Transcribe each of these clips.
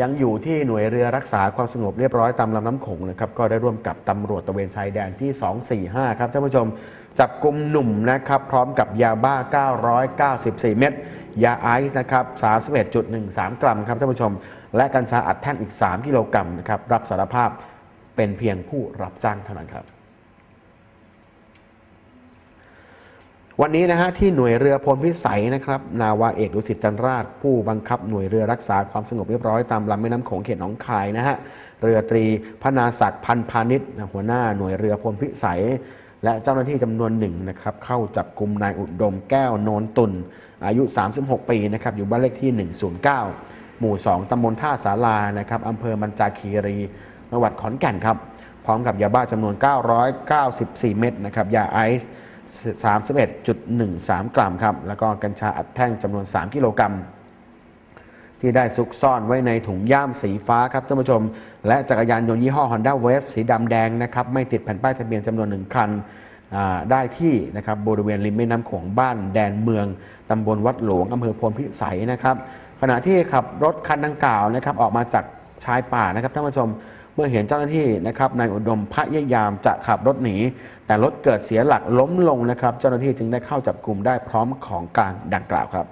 ยังอยู่ที่หน่วยเรือรักษาความสงบเรียบร้อยตามลำน้ำโขงนะครับก็ได้ร่วมกับตำรวจตะเวนชายแดนที่ 245 ครับท่านผู้ชม จับกลุ่มหนุ่มนะครับ พร้อมกับยาบ้า 994 เม็ดยาไอซ์นะครับ 31.13 กรัมครับท่านผู้ชม และกัญชาอัดแท่งอีก 3 กิโลกรัมนะครับรับสารภาพเป็นเพียงผู้รับจ้างเท่านั้นครับ วันนี้นะฮะที่หน่วยเรือพลพิสัยนะครับนาวาเอกดุสิตจันราช ผู้บังคับหน่วยเรือรักษาความสงบเรียบร้อยตามลำแม่น้ำโขงเขตหนองคายนะฮะเรือตรีพนาศักดิ์พันพาณิชย์หัวหน้าหน่วยเรือพลพิสัย และเจ้าหน้าที่จำนวนหนึ่งนะครับเข้าจับกลุ่มนายอุดมแก้วโนนตุน อายุ 36 ปีนะครับอยู่บ้านเลขที่ 109 หมู่ 2ตำบลท่าสารานะครับอำเภอมันจาคีรีจังหวัดขอนแก่นครับพร้อมกับยาบ้าจำนวน 994 เม็ดนะครับยาไอซ์ 31.13 กรัมครับ แล้วก็กัญชาอัดแท่งจำนวน 3 กิโลกรัม ที่ได้ซุกซ่อนไว้ในถุงย่ามสีฟ้าครับท่านผู้ชม และจักรยานยนต์ยี่ห้อ Honda Wave สีดำแดงนะครับไม่ติดแผ่นป้ายทะเบียนจำนวนหนึ่งคันได้ที่นะครับบริเวณริมแม่น้ำโขงบ้านแดนเมืองตำบลวัดหลวงอำเภอพลพิสัยนะครับ ขณะที่ขับรถคันดังกล่าวนะครับออกมาจากชายป่านะครับท่านผู้ชม เมื่อเห็นเจ้าหน้าที่นะครับนายอุดมพยายามจะขับรถหนี แต่รถเกิดเสียหลักล้มลงนะครับ เจ้าหน้าที่จึงได้เข้าจับกลุ่มได้พร้อมของกลางดังกล่าวครับ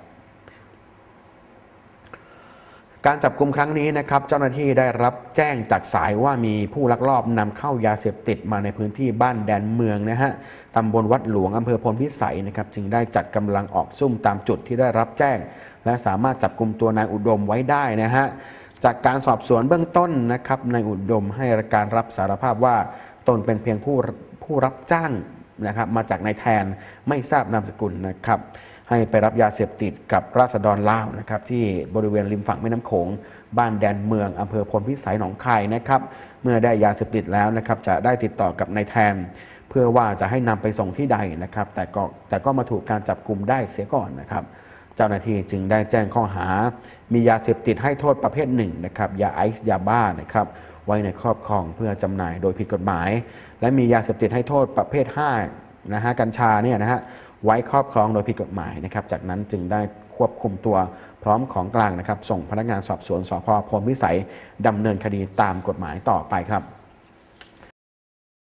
การจับกลุ่มครั้งนี้นะครับ เจ้าหน้าที่ได้รับแจ้งจากสายว่ามีผู้ลักลอบนำเข้ายาเสพติดมาในพื้นที่บ้านแดนเมืองนะฮะตำบลวัดหลวงอำเภอพลพิสัยนะครับ จึงได้จัดกำลังออกซุ่มตามจุดที่ได้รับแจ้ง และสามารถจับกลุ่มตัวนายอุดมไว้ได้นะฮะ จากการสอบสวนเบื้องต้นนะครับนายอุดมให้การรับสารภาพว่าตนเป็นเพียงผู้ผู้รับจ้างนะครับมาจากนายแทนไม่ทราบนามสกุลนะครับ ให้ไปรับยาเสพติดกับราษฎรลาวนะครับ ที่บริเวณริมฝั่งแม่น้ำโขง บ้านแดนเมืองอำเภอพลพิสัยหนองคายนะครับ เมื่อได้ยาเสพติดแล้วนะครับ จะได้ติดต่อกับนายแทน เพื่อว่าจะให้นำไปส่งที่ใดนะครับ แต่ก็แต่ก็มาถูกการจับกลุ่มได้เสียก่อนนะครับ เจ้าหน้าที่จึงได้แจ้งข้อหา มียาเสพติดให้โทษประเภทหนึ่งนะครับยาไอซ์ยาบ้านะครับไว้ในครอบครองเพื่อจำหน่ายโดยผิดกฎหมาย และมียาเสพติดให้โทษประเภท5นะฮะกัญชาเนี่ยนะฮะไว้ครอบครองโดยผิดกฎหมายนะครับ จากนั้นจึงได้ควบคุมตัวพร้อมของกลางนะครับ ส่งพนักงานสอบสวนสพพลวิสัยดำเนินคดีตามกฎหมายต่อไปครับ